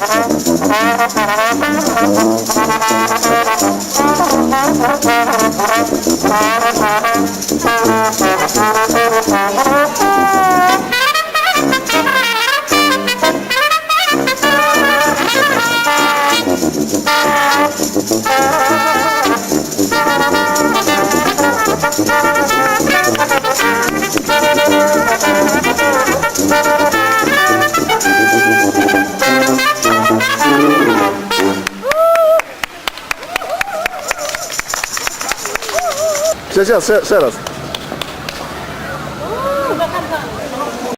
Ще, Сейчас, сейчас, сейчас. раз.